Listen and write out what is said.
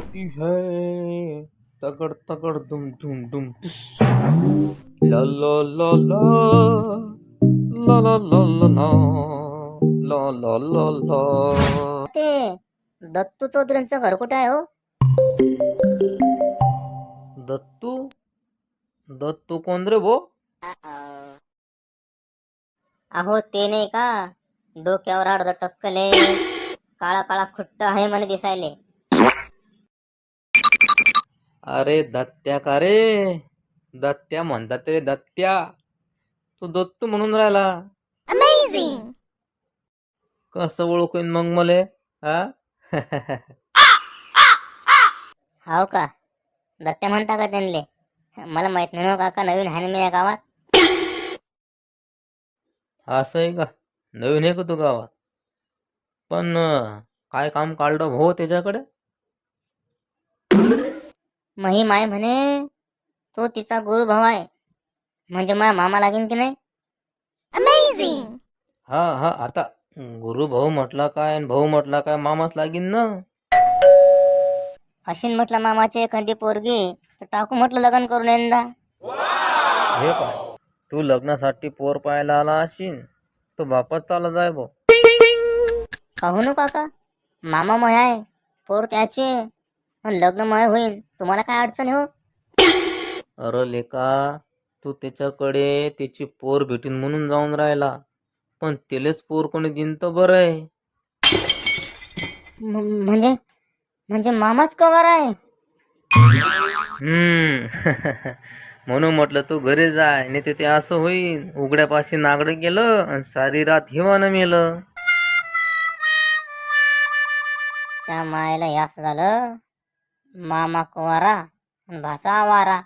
की है। तगड़ तगड़ दुम दुम दुम। ला ला ला ला। ला ला ला ला ला ला ला ला। ते दत्तू चौधरींचं घर कुठे आहे हो? दत्तू? दत्तू कोण रे भो? अहो ते नाही का? डोक्यावर अर्ध टक्कले काळा काळा खुट्ट आहे म्हणे दिसायले. अरे दत्त्या का रे? दत्त्या म्हणतात रे दत्त्या. तू दत्तू म्हणून राहिला. कसं ओळखून मग मले हा? हाव का? दत्त्या म्हणता का त्यांले? मला माहीत नाही हो काका नवीन आहे ना मी या गावात. असं आहे का? नवीन आहे का तू गावात? पण अं, काय काम काढलं हो त्याच्याकडे? महिम आहे म्हणे. तो तिचा गुरु भाऊ आहे. म्हणजे माझा मामा लागेल की नाही? हा हा आता गुरु भाऊ म्हटला काय आणि भाऊ म्हटला काय मामाच लागीन ना? अशीन म्हटलं मामाची एखादी पोरगी तर टाकू म्हटलं लग्न करून यंदा. हे काय तू लग्नासाठी पोर पाहायला आला अशीन तो बापाच चालत आहे भाऊ. कहू नो काका. मामा मय आहे पोर त्याचे लग्न मय होईल तुम्हाला काय अडचण आहे हो? अरे लेका तू त्याच्याकडे त्याची पोर भेटीन म्हणून जाऊन राहिला. पण त्यालेच पोर कोणी दिन तर बरं आहे. म्हणजे म्हणजे मामाच कवर आहे. हम्म म्हणून म्हटलं तू घरी जाय नाही ते असं होईल उघड्यापाशी नागडं गेलं आणि सारी रात हिवानं मेलं. त्या मायला यास झालं? मामा कुवारा अन भाचा आवारा